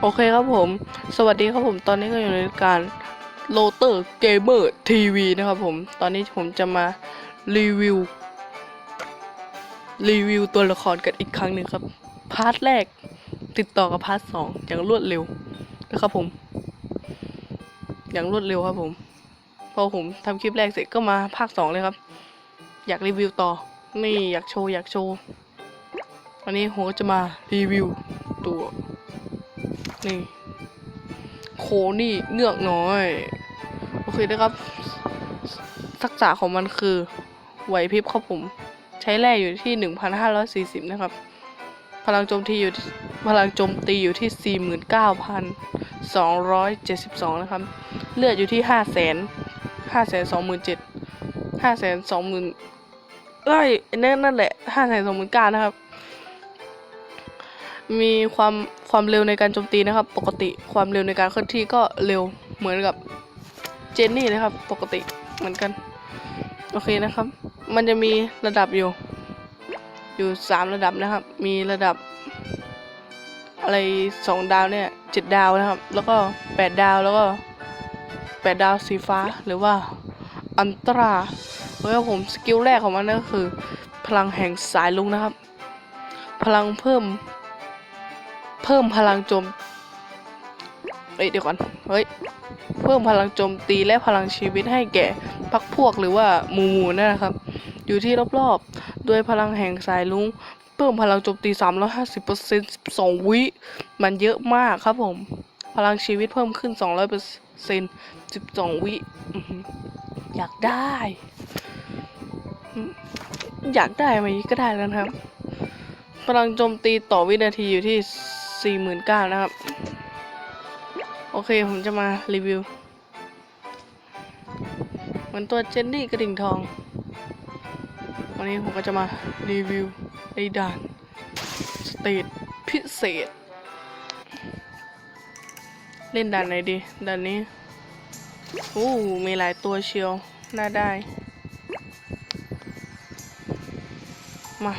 โอเคครับผม สวัสดีครับผม ตอนนี้ก็อยู่ในการโ o เตอร์เกมเมอร์ทีวีนะครับผม ตอนนี้ผมจะมารีวิว รีวิวตัวละครกันอีกครั้งหนึ่งครับ พาร์ทแรกติดต่อกับพาร์ทสองอย่างรวดเร็วนะครับผม อย่างรวดเร็วครับผม พอผมทำคลิปแรกเสร็จก็มาภาคสองเลยครับ อยากรีวิวต่อ นี่อยากโชว์อยากโชว์ วันนี้ผมก็จะมารีวิวตัว นี่ โคนี่เงือกน้อย โอเคนะครับทักษะของมันคือไหวพริบครับผม ใช้แร่อยู่ที่ 1,540 นะครับ พลังโจมตีอยู่ที่พลังโจมตีอยู่ที่ 49,272 นะครับ เลือดอยู่ที่ 5 0 0 0 0 0 5 2 7 0 0 5 2 0 0 0 0เอ้ยนั่นนั่นแหละ 5 2 9 0 0 0นะครับ มีความความเร็วในการโจมตีนะครับ ปกติความเร็วในการเคลื่อนที่ก็เร็วเหมือนกับเจนนี่นะครับ ปกติเหมือนกัน โอเคนะครับ มันจะมีระดับอยู่ อยู่สามระดับนะครับ มีระดับ อะไรสองดาวเนี่ยเจ็ดดาวนะครับ แล้วก็แปดดาวแล้วก็แปดดาวสีฟ้าหรือว่าอันตราแล้วผมสกิลแรกของมันก็คือ พลังแห่งสายลุงนะครับ พลังเพิ่ม เพิ่มพลังโจมเอ้ยเดี๋ยวก่อน เฮ้ย เพิ่มพลังโจมตีและพลังชีวิตให้แก่พักพวกหรือว่าหมู่หมู่นั่นนะครับ อยู่ที่รอบๆ ด้วยพลังแห่งสายลุง เพิ่มพลังโจมตี 350% 12 วิ มันเยอะมากครับผม พลังชีวิตเพิ่มขึ้น 200% 12 วิอื้อหืออยากได้ อยากได้ไหมก็ได้แล้วครับ พลังโจมตีต่อวินาทีอยู่ที่ 49,000นเก้านะครับ โอเคผมจะมารีวิว เหมือนตัวเจนนี่กระดิ่งทอง วันนี้ผมก็จะมารีวิวในด่านสเตจพิเศษ เล่นด่านไหนดีด่านนี้โอ้มีหลายตัวเชียว น่าได้ มา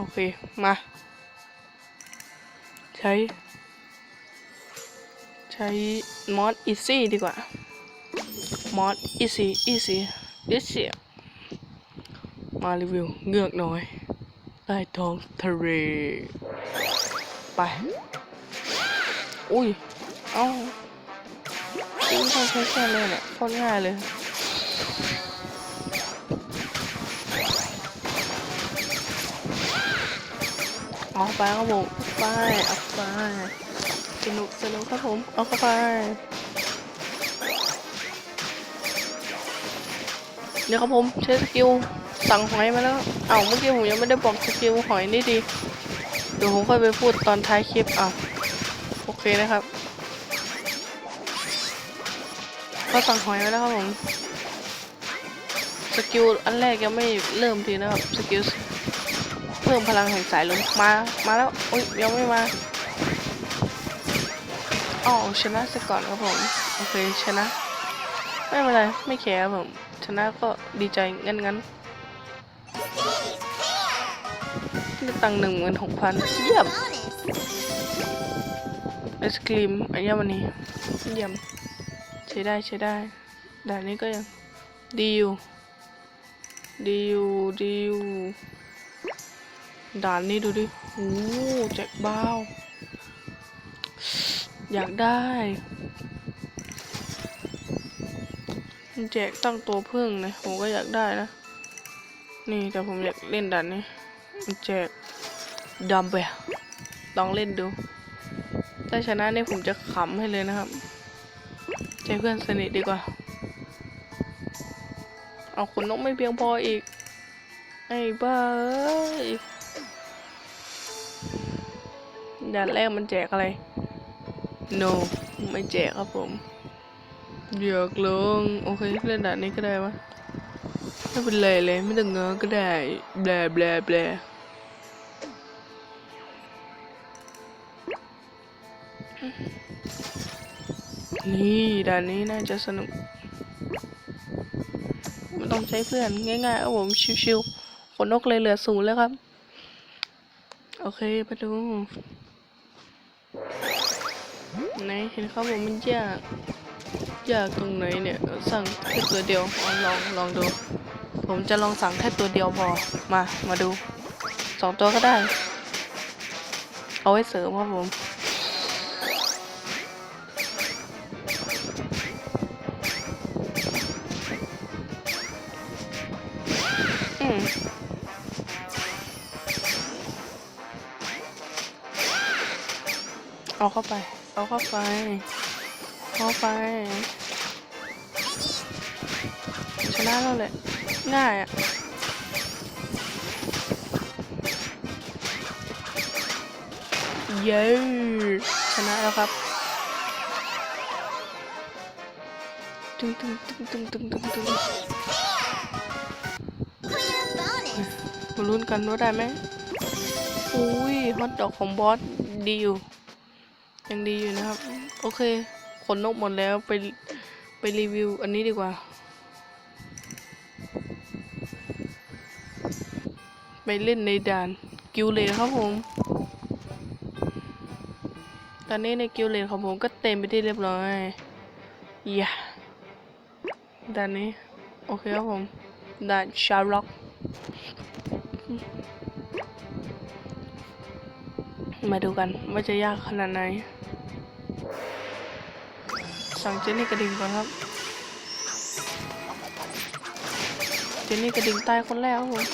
โอเค มา ใช้ ใช้มอดอีซี่ดีกว่ามอดอีซี่อีซี่อีซี่มารีวิวเงือกน้อยใต้ท้องทะเลไป อุ้ย เอ้าอุ้ยใช่ใช่ใช่เลยเนี่ยโคตรง่ายเลย เอาไปครับผมไปเอาไปสนุกสนุกครับผมเอาเข้าไปเดี๋ยวครับผมใช้สกิลสั่งหอยมาแล้วเอ้าเมื่อกี้ผมยังไม่ได้บอกสกิลหอยนี่ดีเดี๋ยวผมค่อยไปพูดตอนท้ายคลิปอะโอเคนะครับ ก็สั่งหอยมาแล้วครับผม สกิลอันแรกยังไม่เริ่มทีนะครับ สกิล พิ่มพลังแห่งสายลมมา มาแล้วโอ้ยยังไม่มาอ๋อชนะซะก่อนครับผมโอเคชนะ ไม่เป็นไรไม่แคร์ครับผมชนะก็ดีใจงั้นงั้นได้ตังหนึ่งหมื่นหกพันเยี่ยมไอศครีมอัญมณีเยี่ยมใช้ได้ใช้ได้ด่านนี้ก็ยังดีอยู่ดีอยู่ดีอยู่ ด่านนี้ดูดิโอ้แจ็คบ้าว อยากได้แจกตั้งตัวพึ่งนะผมก็อยากได้นะ นี่แต่ผมอยากเล่นด่านนี้แจกดัมเบลลองเล่นดู ถ้าชนะนี่ผมจะขำให้เลยนะครับใจเพื่อนสนิทดีกว่า เอาขนนกไม่เพียงพออีก ไอ้บ้า ด่านแรกมันแจกอะไร no ไม่แจกครับผมอยากลง โอเคเล่นด่านนี้ก็ได้วะไม่เป็นไรเลยไม่ต้องเงอก็ได้แบลแบลแบลนี่ด่านนี้น่าจะสนุกไม่ต้องใช้เพื่อนง่ายๆครับผมชิวๆขนนกเลยเหลือศูนย์แล้วครับ โอเคไปดู ไหนเห็นเขาบอกมันยาก ยากตรงไหนเนี่ยสั่งแค่ตัวเดียวเอาลองลองดู ผมจะลองสั่งแค่ตัวเดียวพอมามาดูสองตัวก็ได้ เอาไว้เสริมครับผมอืม เอาเข้าไป เอาเข้าไปเอาเข้าไป ชนะแล้วแหละง่ายอะเย้ชนะแล้วครับตึงตึงตึงตึงตึงตึงตึงมาลุ้นกันว่าได้ไหมอุ้ยฮอตดอกของบอสดีอยู่ ยังดีอยู่นะครับ โอเค ขนนกหมดแล้วไปไปรีวิวอันนี้ดีกว่า ไปเล่นในด่านกิวเลนครับผม ตอนนี้ในกิวเลนของผมก็เต็มไปที่เรียบร้อยอย่าด่านนี้ โอเคครับผม ด่านชาร์ล็อกมาดูกันว่าจะยากขนาดไหน สั่งเจนนี่กระดิ่งก่อนครับ เจนนี่กระดิ่งตายคนแรกครับผม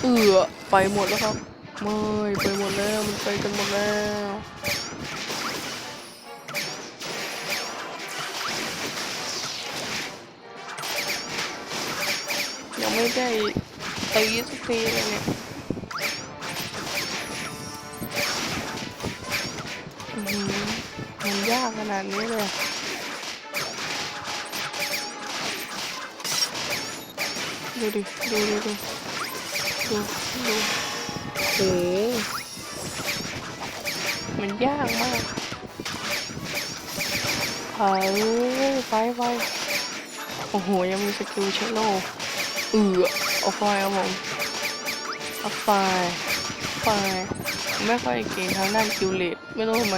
เอือไปหมดแล้วครับไม่ไปหมดแล้วมันไปกันหมดแล้วยังไม่ได้ตีสักทีเลยเนี่ย ยากขนาดนี้เลยดูดิ ดูดูดูดูดูโอ้โหมันยากมากเฮ้ยไปไปโอ้โห ยังมีสกิลเชลโลเอือเอาไฟเอาผมเอาไฟไฟไม่ค่อยเก่งทางด้านคิวเลตไม่รู้ทำไม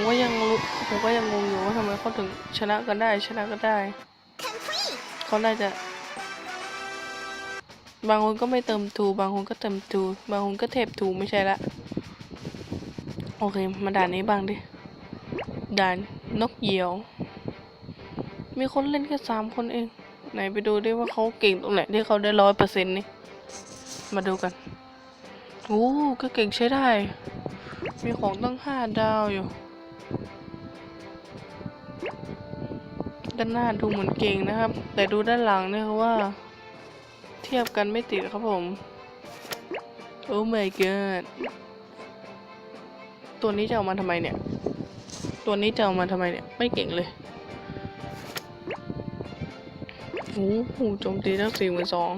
ผมก็ยังรู้ผมก็ยังงงอยู่ว่าทำไมเขาถึงชนะกันได้ชนะกันได้ เขาน่าจะ บางคนก็ไม่เติมทูบางคนก็เติมทูบางคนก็เทปทูไม่ใช่ละ โอเค มาด่านนี้บ้างดิ ด่านนกเหยี่ยว มีคนเล่นแค่สามคนเอง ไหนไปดูดิว่าเขาเก่งตรงไหนที่เขาได้ร้อยเปอร์เซ็นต์นี่ มาดูกันโอ้ก็เก่งใช้ได้ มีของตั้งห้าดาวอยู่ ด้านหน้าดูเหมือนเก่งนะครับ แต่ดูด้านหลังเนี่ยคือว่า เทียบกันไม่ติดครับผม โอ้ my god ตัวนี้จะเอามาทำไมเนี่ย ตัวนี้จะเอามาทำไมเนี่ย ไม่เก่งเลยโอ้โหโจมตีตั้งสี่หมื่นสอง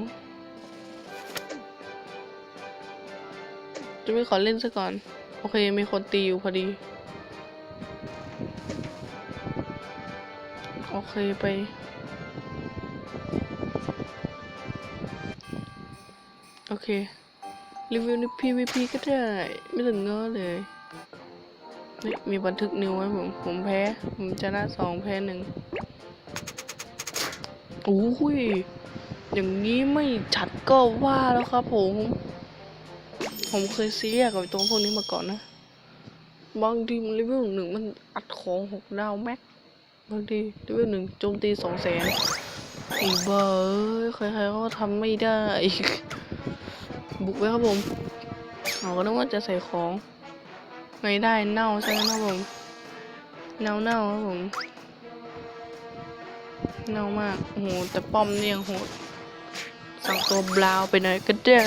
จะไม่ขอเล่นซะก่อน โอเค มีคนตีอยู่พอดี โอเคไป โอเค รีวิวใน PVP ก็ได้ ไม่ถึงเง้อเลยนี่มีบันทึกนิ้วไว้ผม ผมแพ้ ผมชนะสองแพ้หนึ่งโอ้ยอย่างนี้ไม่ชัดก็ว่าแล้วครับผม ผมเคยซีเรียสกับตัวพวกนี้มาก่อนนะ บางทีมันเลเวลหนึ่งมันอัดของหกดาวแม็ก บางทีเลเวลหนึ่งโจมตีสองแสนอีเบอร์ใครๆก็ทำไม่ได้ บุกไว้ครับผมเราก็นึกว่าจะใส่ของไม่ได้เน่าใช่ไหมครับผม เน่าเน่าครับผม เน่ามากโอ้โหแต่ป้อมเนี่ยยังโหดสั่งตัวบราวน์ไปหน่อยก็ได้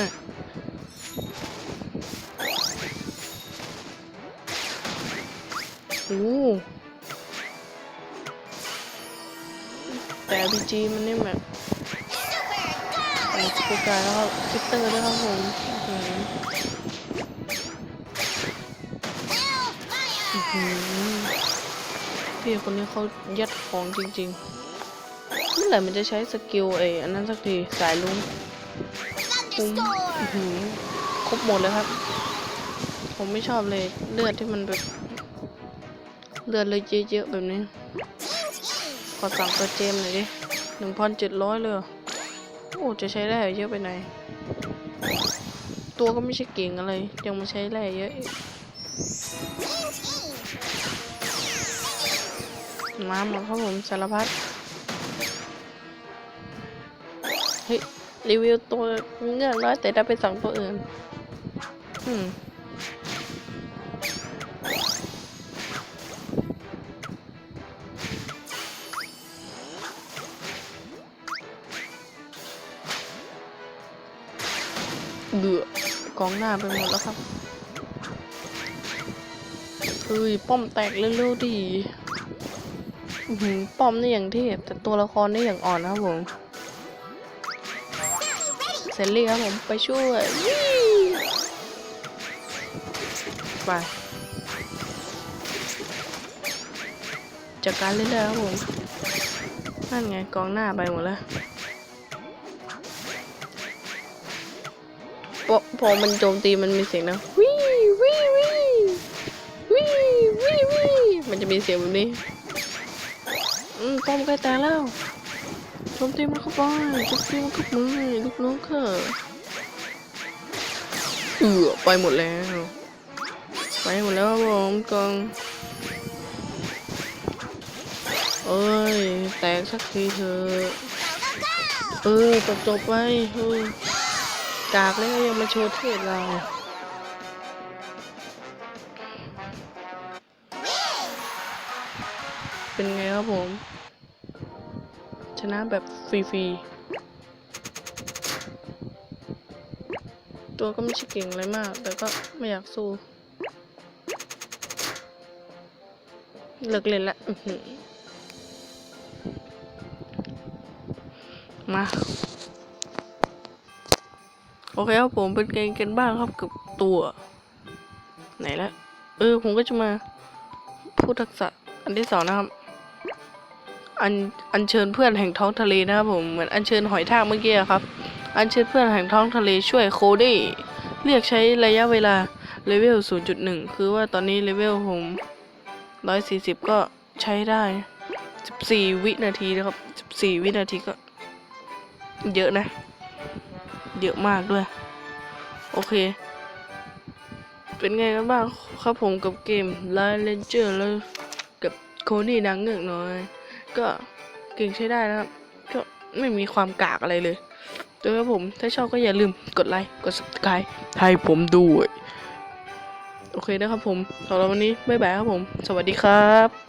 โอ้ แต่ RPG มันนี่แบบโอ้สกุลการแล้วก็คิตเตอร์ด้วยครับผมอือหืออื้อหือพี่คนนี้เขายัดของจริงๆ เมื่อไหร่มันจะใช้สกิลไอ้อันนั้นสักที สายลุงคุ้มอือหือครบหมดเลยครับ ผมไม่ชอบเลยเลือดที่มันแบบ เลือดเลยเยอะๆแบบนี้ อสั่งตัวเจมหน่อยดิหนึ่งพันเจ็ดร้อยเลยเหรอโอ้จะใช้ได้เยอะไปไหน ตัวก็ไม่ใช่เก่งอะไร ยังมาใช้แร่เยอะมาหมดครับผมสารพัดเฮ้ยรีวิวตัวเงือกน้อยแต่ได้ไปสั่งตัวอื่น อืม เบื่อกองหน้าไปหมดแล้วครับเฮ้ยป้อมแตกเร็วๆดีหือป้อมนี่อย่างเทพแต่ตัวละครนี่อย่างอ่อนนะครับผมเซนลี่ครับผมไปช่วยไปจัดการเรื่อยๆครับผมนั่นไงกองหน้าไปหมดแล้ว พอพอมันโจมตีมันมีเสียงนะวิวิวิวิวิวิมันจะมีเสียงแบบนี้อืมป้อมใกล้ตายแล้วโจมตีมันเข้าไปโจมตีมันเข้ามือลูกน้องค่ะเอือไปหมดแล้ว ไปหมดแล้วบผมกองเอ้ย แตกสักทีเถอะเออจบจบไปเออ กากแล้วยังมาโชว์เทศเราเป็นไงครับผม ชนะแบบฟรีๆ ตัวก็ไม่ใช่เก่งอะไรมาก แต่ก็ไม่อยากสู้เลิกเล่นละมา โอเคครับผมเป็นไงกันบ้างครับกับตัว ไหนละเออผมก็จะมาพูดทักษะอันที่สองนะครับ อันอัญเชิญเพื่อนแห่งท้องทะเลนะครับผมเหมือนอัญเชิญหอยทากเมื่อกี้ครับ อัญเชิญเพื่อนแห่งท้องทะเลช่วยโคดี้เรียกใช้ระยะเวลาเลเวล 0.1 คือว่าตอนนี้เลเวลผม 140 ก็ใช้ได้ 14 วินาทีนะครับ 14 วินาทีก็เยอะนะ เยอะมากด้วย โอเค เป็นไงกันบ้างครับผมกับเกม Line Ranger แล้วกับโคนี่นางเงือกน้อย ก็เก่งใช้ได้นะครับ ก็ไม่มีความกากอะไรเลยตัวครับผม ถ้าชอบก็อย่าลืมกดไลค์ กด subscribe ให้ผมด้วย โอเคนะครับผมสำหรับวันนี้ บ๊ายบายครับผม สวัสดีครับ